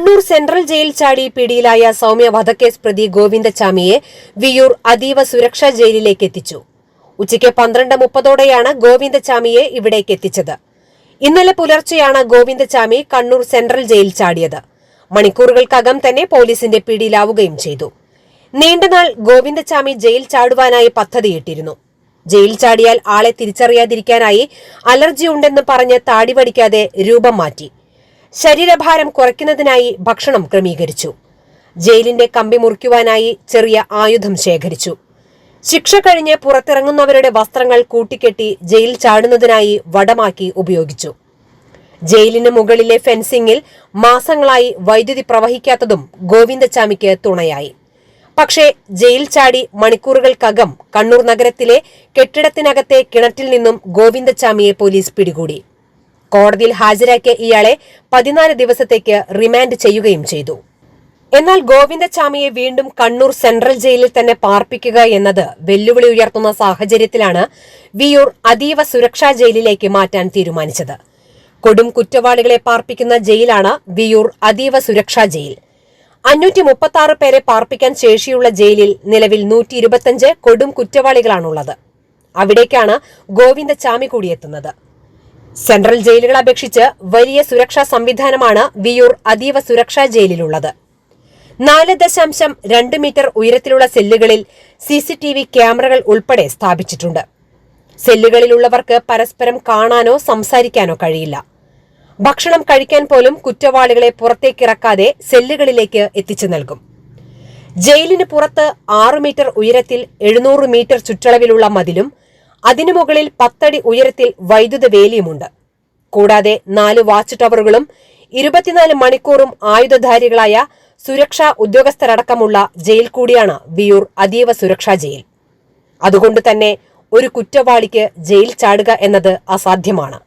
Kannur central jail ചാടി പിടിയിലായ സൗമ്യ വധക്കേസ് പ്രതി ഗോവിന്ദചാമിയെ വിയൂർ അതീവ സുരക്ഷാ ജയിലിലേക്ക് എത്തിച്ചു. ഉച്ചയ്ക്ക് പന്ത്രണ്ട് മുപ്പതോടെയാണ് ഗോവിന്ദചാമിയെ ഇവിടേക്ക് എത്തിച്ചത്. ഇന്നലെ പുലർച്ചെയാണ് ഗോവിന്ദചാമി കണ്ണൂർ സെൻട്രൽ ജയിൽ ചാടിയത്. മണിക്കൂറുകൾക്കകം തന്നെ പോലീസിന്റെ പിടിയിലാവുകയും ചെയ്തു. നീണ്ടനാൾ ഗോവിന്ദചാമി ജയിൽ ചാടുവാനായി പദ്ധതിയിട്ടിരുന്നു. ജയിൽ ചാടിയാൽ ആളെ തിരിച്ചറിയാതിരിക്കാനായി അലർജി ഉണ്ടെന്ന് പറഞ്ഞ് താടി വടിക്കാതെ രൂപം മാറ്റി. ശരീരഭാരം കുറയ്ക്കുന്നതിനായി ഭക്ഷണം ക്രമീകരിച്ചു. ജയിലിന്റെ കമ്പി മുറിക്കുവാനായി ചെറിയ ആയുധം ശേഖരിച്ചു. ശിക്ഷ കഴിഞ്ഞ് പുറത്തിറങ്ങുന്നവരുടെ വസ്ത്രങ്ങൾ കൂട്ടിക്കെട്ടി ജയിൽ ചാടുന്നതിനായി വടമാക്കി ഉപയോഗിച്ചു. ജയിലിന് മുകളിലെ ഫെൻസിംഗിൽ മാസങ്ങളായി വൈദ്യുതി പ്രവഹിക്കാത്തതും ഗോവിന്ദചാമിക്ക് തുണയായി. പക്ഷേ ജയിൽ ചാടി മണിക്കൂറുകൾക്കകം കണ്ണൂർ നഗരത്തിലെ കെട്ടിടത്തിനകത്തെ കിണറ്റിൽ നിന്നും ഗോവിന്ദചാമിയെ പോലീസ് പിടികൂടി. കോടതിയിൽ ഹാജരാക്കിയ ഇയാളെ പതിനാല് ദിവസത്തേക്ക് റിമാൻഡ് ചെയ്യുകയും ചെയ്തു. എന്നാൽ ഗോവിന്ദചാമിയെ വീണ്ടും കണ്ണൂർ സെൻട്രൽ ജയിലിൽ തന്നെ പാർപ്പിക്കുക എന്നത് വെല്ലുവിളി ഉയർത്തുന്ന സാഹചര്യത്തിലാണ് വിയൂർ അതീവ സുരക്ഷാ ജയിലിലേക്ക് മാറ്റാൻ തീരുമാനിച്ചത്. കൊടും കുറ്റവാളികളെ പാർപ്പിക്കുന്ന ജയിലാണ് വിയൂർ അതീവ സുരക്ഷാ ജയിൽ. അഞ്ഞൂറ്റി മുപ്പത്തി പേരെ പാർപ്പിക്കാൻ ശേഷിയുള്ള ജയിലിൽ നിലവിൽ നൂറ്റി ഇരുപത്തിയഞ്ച് കൊടും കുറ്റവാളികളാണുള്ളത്. അവിടേക്കാണ് ഗോവിന്ദചാമി കൂടിയെത്തുന്നത്. സെൻട്രൽ ജയിലുകളെ അപേക്ഷിച്ച് വലിയ സുരക്ഷാ സംവിധാനമാണ് വിയൂർ അതീവ സുരക്ഷാ ജയിലിലുള്ളത്. നാല് ദശാംശം രണ്ട് മീറ്റർ ഉയരത്തിലുള്ള സെല്ലുകളിൽ സി സി ടി വി ക്യാമറകൾ ഉൾപ്പെടെ സ്ഥാപിച്ചിട്ടുണ്ട്. സെല്ലുകളിലുള്ളവർക്ക് പരസ്പരം കാണാനോ സംസാരിക്കാനോ കഴിയില്ല. ഭക്ഷണം കഴിക്കാൻ പോലും കുറ്റവാളികളെ പുറത്തേക്കിറക്കാതെ സെല്ലുകളിലേക്ക് എത്തിച്ചു നൽകും. ജയിലിന് പുറത്ത് ആറു മീറ്റർ ഉയരത്തിൽ എഴുന്നൂറ് മീറ്റർ ചുറ്റളവിലുള്ള മതിലും അതിനു മുകളിൽ പത്തടി ഉയരത്തിൽ വൈദ്യുത വേലിയുമുണ്ട്. കൂടാതെ നാല് വാച്ച് ടവറുകളും ഇരുപത്തിനാല് മണിക്കൂറും ആയുധധാരികളായ സുരക്ഷാ ഉദ്യോഗസ്ഥരടക്കമുള്ള ജയിൽ കൂടിയാണ് വിയൂർ അതീവ സുരക്ഷാ ജയിൽ. അതുകൊണ്ട് തന്നെ ഒരു കുറ്റവാളിക്ക് ജയിൽ ചാടുക എന്നത് അസാധ്യമാണ്.